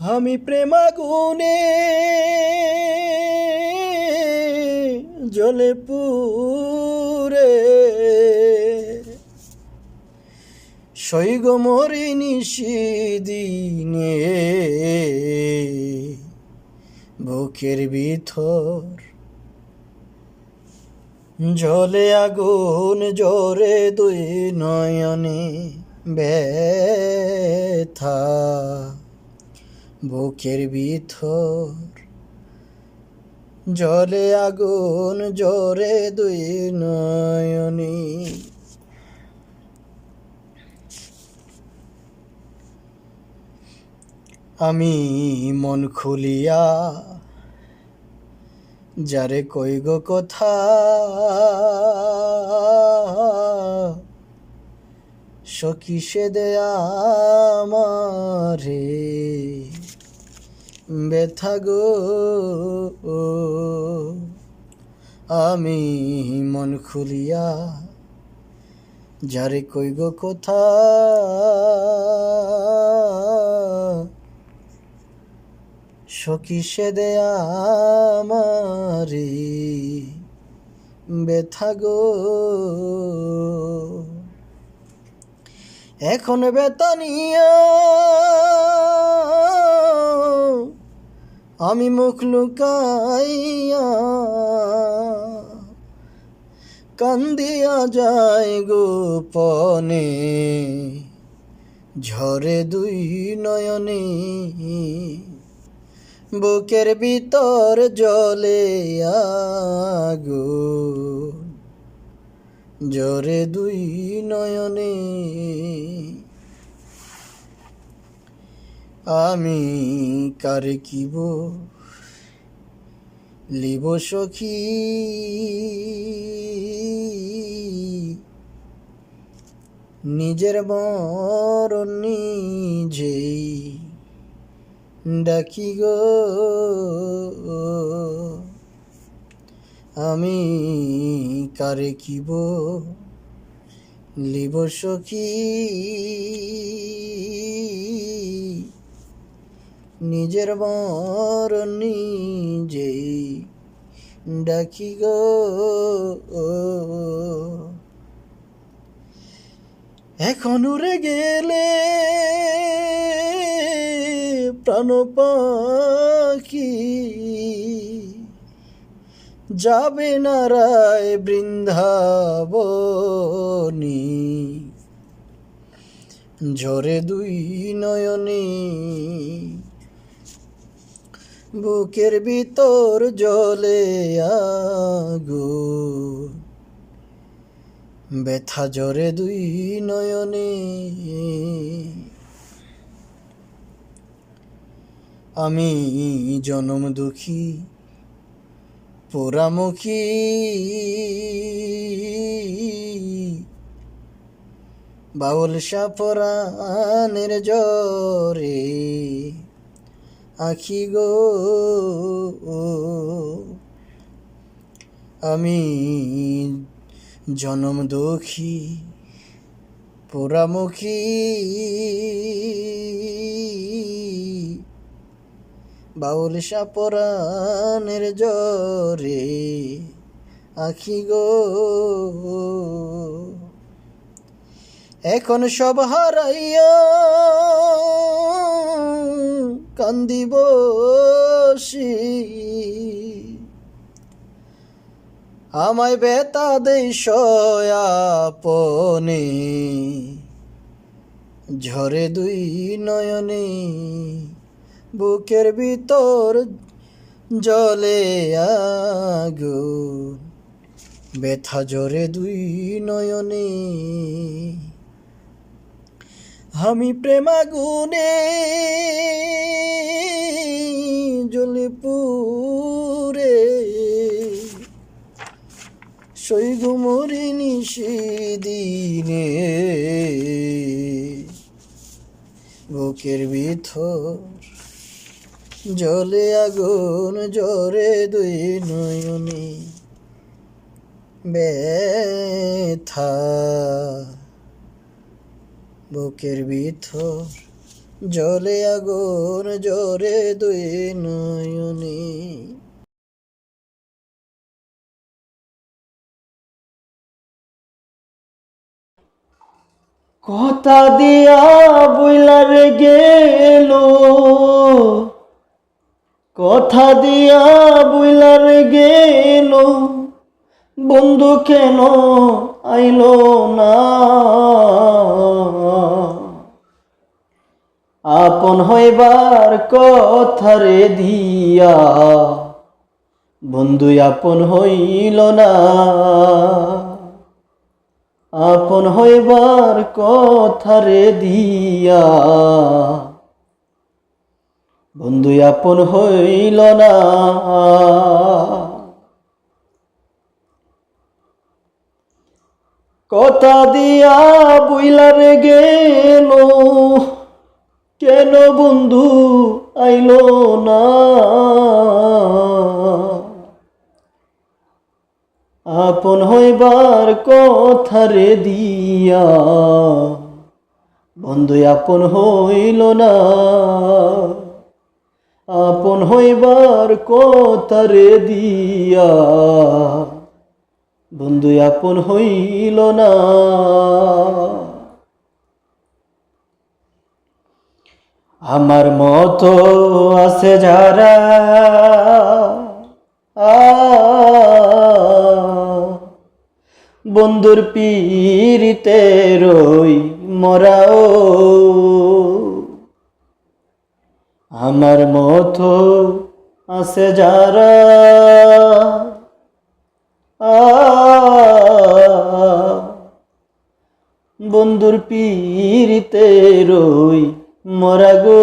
আমি প্রেমাগুনে জলে পুরে সৈগ মরি নিশিদিনে বুকের ভিতর জলে আগুন জোরে দুই নয়নে ব্যথা। বুকের ভিতর। জলে আগুন, জোরে দুই নয়নে। আমি মন খুলিয়া, যারে কই গো কথা? সখী সে দেয়া আমারে। ব্যথা গো। আমি মন খুলিয়া, যারে কই গো কথা? সখী সে দেয়া আমারে ব্যথা গো। এখন বেতনিয়া আমি মুখ লুকাইয়া কান্দিয়া যায় গোপনে, ঝরে দুই নয়নে। বুকের ভিতর জলে আগুন জরে দুই নয়নে। আমি কারে কিব লিব সখী। নিজের মরণ নিজেই ডাকি গো। আমি কারে কিব লিব সখী। নিজের মর নিজেই ডাকি গো। এখন উড়ে গেলে প্রাণ পাখি যাবে না রায় বৃন্দাবনী। ঝরে দুই নয়নে বুকের ভিতর জলে আগো। ব্যথা জরে দুই নয়নে। আমি জনম দুঃখী, পোড়ামুখী। বাউল সাপরানের জরে আখি গো। আমি জনম দুঃখী পোড়ামুখী। বাউল সাপরানের জরে আখি গো। এখন সব হারাইয়া কান্দিব আমায় বেতা দেই সয়াপনে, ঝরে দুই নয়নে, বুকের ভিতর জলে আগুন, ব্যথা জরে দুই নয়নে। আমি প্রেমাগুনে জলে পুরে সৈগুমরি নিশিদিনে বুকের ভিতর জলে আগুন জরে দুই নয়নে ব্যথা। বুকের ভিতর জলে আগুন, জরে দুই নয়নে। কথা দিয়া বইলার গেল। কথা দিয়া বইলার গেল। বন্ধু কেন আইলো না। আপন হইবার কথারে দিয়া, বন্ধু আপন হইল না। আপন হইবার কথারে দিয়া, বন্ধু আপন হইল না। কথা দিয়া বইলারে গেল। কেন বন্ধু আইল না? আপন হইবার কথারে দিয়া। বন্ধু, আপন হইল না। আপন হইবার কথারে দিয়া। বন্ধু, আপন হইল না। আমার মতো আছে যারা। বন্ধুর পীড়িতে রই মরাও। আমার মতো আছে যারা। আ বন্ধুর পীরিতে রই মরা গো